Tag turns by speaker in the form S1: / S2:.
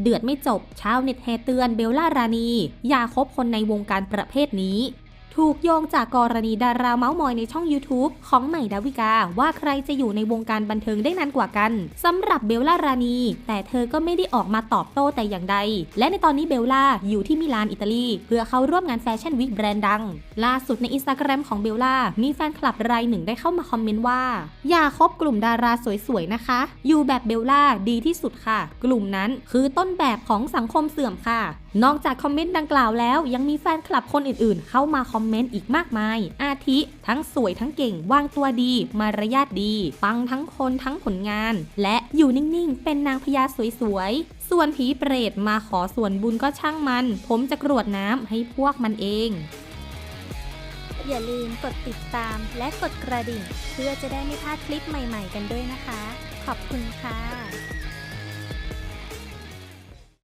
S1: เดือดไม่จบชาวเน็ตแห่เตือนเบลล่ารานี อย่าคบคนในวงการประเภทนี้ ถูกโยงจากกรณีดาราเมาส์มอยในช่อง YouTube ของใหม่ดาวิกา ว่าใครจะอยู่ในวงการบันเทิงได้นานกว่ากันสำหรับเบลล่ารานี แต่เธอก็ไม่ได้ออกมาตอบโต้แต่อย่างใด และในตอนนี้เบลล่าอยู่ที่มิลานอิตาลี เพื่อเข้าร่วมงานแฟชั่นวีคแบรนด์ดัง ล่าสุดในอินสตาแกรมของเบลล่ามีแฟนคลับรายหนึ่งได้เข้ามาคอมเมนต์ว่า อย่าคบกลุ่มดาราสวยๆนะคะ อยู่แบบเบลล่าดีที่สุดค่ะ กลุ่มนั้นคือต้นแบบของสังคมเสื่อมค่ะ นอกจากคอมเมนต์ดังกล่าวแล้วยังมีแฟนคลับคนอื่นๆ เข้ามาคอมเมนต์อีกมากมาย อาทิ ทั้งสวยทั้งเก่งวางตัวดี มารยาทดี ปังทั้งคนทั้งผลงาน และอยู่นิ่งๆ เป็นนางพญาสวยๆ ส่วนผีเปรตมาขอส่วนบุญก็ช่างมัน ผมจะกรวดน้ำให้พวกมันเอง
S2: อย่าลืมกดติดตามและกดกระดิ่ง เพื่อจะได้ไม่พลาดคลิปใหม่ๆ กันด้วยนะคะ ขอบคุณค่ะ